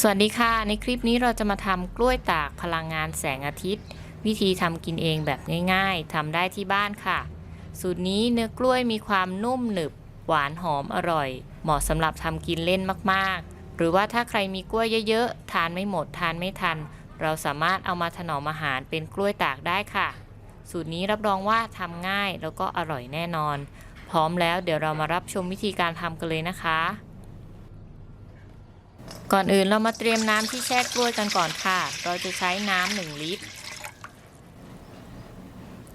สวัสดีค่ะ ในคลิปนี้เราจะมาทำกล้วยตากพลังงานแสงอาทิตย์ วิธีทำกินเองแบบง่ายๆทำได้ที่บ้านค่ะ สูตรนี้เนื้อกล้วยมีความนุ่มหนึบ หวานหอมอร่อย เหมาะสำหรับทำกินเล่นมากๆ หรือว่าถ้าใครมีกล้วยเยอะๆ ทานไม่หมดทานไม่ทัน เราสามารถเอามาถนอมอาหารเป็นกล้วยตากได้ค่ะ สูตรนี้รับรองว่าทำง่ายแล้วก็อร่อยแน่นอน พร้อมแล้วเดี๋ยวเรามารับชมวิธีการทำกันเลยนะคะ ก่อนอื่นเรามาเตรียมน้ำที่แช่กล้วยกันก่อนค่ะ เราจะใช้น้ำหนึ่งลิตร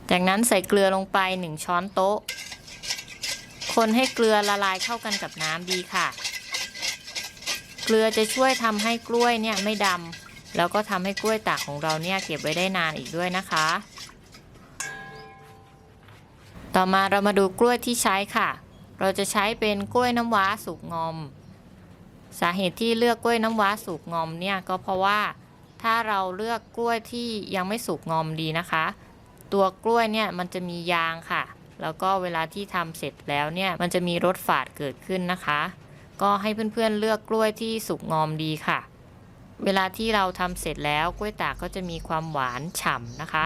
จากนั้นใส่เกลือลงไป1ช้อนโต๊ะ คนให้เกลือละลายเข้ากันกับน้ำดีค่ะ เกลือจะช่วยทำให้กล้วยเนี่ยไม่ดำแล้วก็ทำให้กล้วยตากของเราเนี่ยเก็บไว้ได้นานอีกด้วยนะคะ ต่อมาเรามาดูกล้วยที่ใช้ค่ะ เราจะใช้เป็นกล้วยน้ำว้าสุกงอม สาเหตุที่เลือกกล้วยน้ำว้าสุกงอมเนี่ยก็เพราะว่าถ้าเราเลือกกล้วยที่ยังไม่สุกงอมดีนะคะ ตัวกล้วยเนี่ยมันจะมียางค่ะ แล้วก็เวลาที่ทำเสร็จแล้วเนี่ยมันจะมีรสฝาดเกิดขึ้นนะคะ ก็ให้เพื่อนๆเลือกกล้วยที่สุกงอมดีค่ะ เวลาที่เราทำเสร็จแล้วกล้วยตากก็จะมีความหวานฉ่ำนะคะ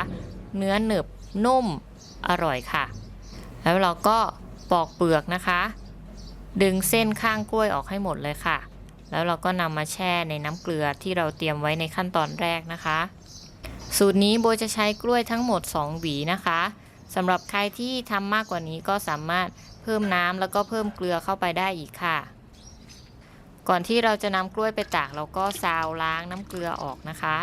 เนื้อหนึบนุ่มอร่อยค่ะ แล้วเราก็ปอกเปลือกนะคะ ดึงเส้นข้างกล้วยออกให้หมดเลยค่ะ แล้วเราก็นำมาแช่ในน้ำเกลือที่เราเตรียมไว้ในขั้นตอนแรกนะคะ สูตรนี้โบจะใช้กล้วยทั้งหมด 2 หวีนะคะสำหรับใครที่ทำมากกว่านี้ก็สามารถเพิ่มน้ำแล้วก็เพิ่มเกลือเข้าไปได้อีกค่ะ ก่อนที่เราจะนำกล้วยไปตากเราก็ซาวล้างน้ำเกลือออกนะคะ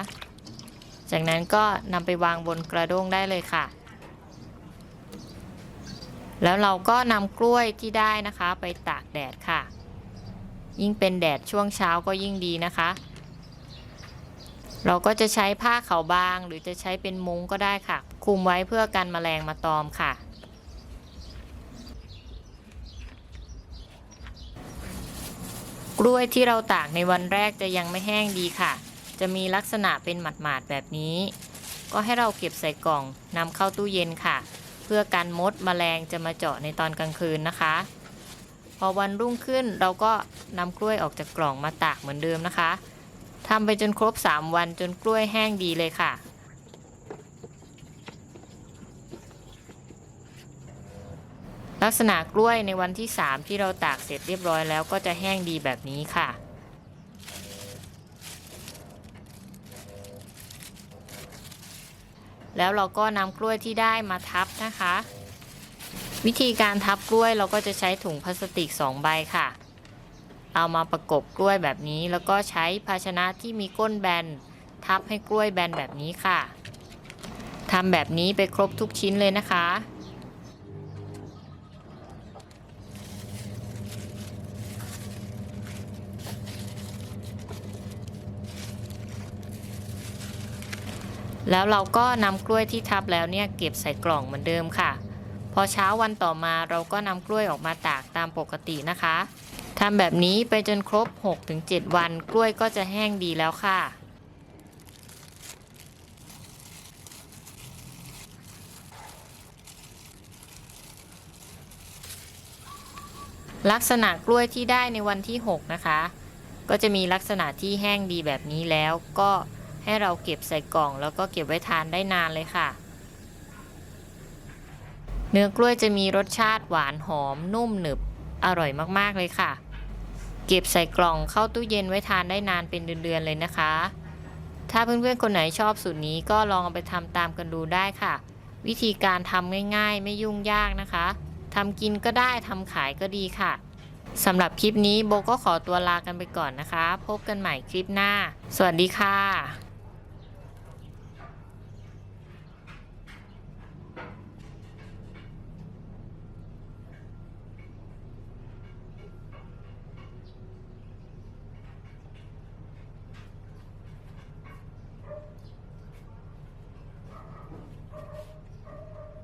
จากนั้นก็นำไปวางบนกระด้งได้เลยค่ะ แล้วเราก็นำกล้วยที่ได้นะคะ ไปตากแดดค่ะ ยิ่งเป็นแดดช่วงเช้าก็ยิ่งดีนะคะ เราก็จะใช้ผ้าขาวบางหรือจะใช้เป็นมุ้งก็ได้ค่ะ คุมไว้เพื่อกันแมลงมาตอมค่ะ กล้วยที่เราตากในวันแรกจะยังไม่แห้งดีค่ะ จะมีลักษณะเป็นหมาดๆแบบนี้ ก็ให้เราเก็บใส่กล่องนำเข้าตู้เย็นค่ะ เพื่อกันมดแมลงจะมาเจาะในตอนกลางคืนนะคะ พอวันรุ่งขึ้นเราก็นำกล้วยออกจากกล่องมาตากเหมือนเดิมนะคะทำไปจนครบ 3 วันจนกล้วยแห้งดีเลยค่ะ ลักษณะกล้วยในวันที่ 3 ที่เราตากเสร็จเรียบร้อยแล้วก็จะแห้งดีแบบนี้ค่ะแล้วเราก็นำกล้วยที่ได้มาทับนะคะ วิธีการทับกล้วยเราก็จะใช้ถุงพลาสติก 2 ใบค่ะ เอามาประกบกล้วยแบบนี้ แล้วก็ใช้ภาชนะที่มีก้นแบน ทับให้กล้วยแบนแบบนี้ค่ะทำแบบนี้ไปครบทุกชิ้นเลยนะคะ แล้วเราก็นำกล้วยที่ทับแล้วเนี่ยเก็บใส่กล่องเหมือนเดิมค่ะ พอเช้าวันต่อมาเราก็นำกล้วยออกมาตากตามปกตินะคะทำแบบนี้ไปจนครบ 6-7 วัน กล้วยก็จะแห้งดีแล้วค่ะ ลักษณะกล้วยที่ได้ในวันที่ 6 นะคะ ก็จะมีลักษณะที่แห้งดีแบบนี้แล้วก็ให้เราเก็บใส่กล่อง แล้วก็เก็บไว้ทานได้นานเลยค่ะ เนื้อกล้วยจะมีรสชาติหวานหอมนุ่มหนึบอร่อยมากๆเลยค่ะ เก็บใส่กล่องเข้าตู้เย็นไว้ทานได้นานเป็นเดือนๆเลยนะคะ ถ้าเพื่อนๆคนไหนชอบสูตรนี้ก็ลองเอาไปทำตามกันดูได้ค่ะ วิธีการทำง่ายๆ ไม่ยุ่งยากนะคะทำกินก็ได้ทำขายก็ดีค่ะสำหรับคลิปนี้โบก็ขอตัวลากันไปก่อนนะคะ พบกันใหม่คลิปหน้า สวัสดีค่ะ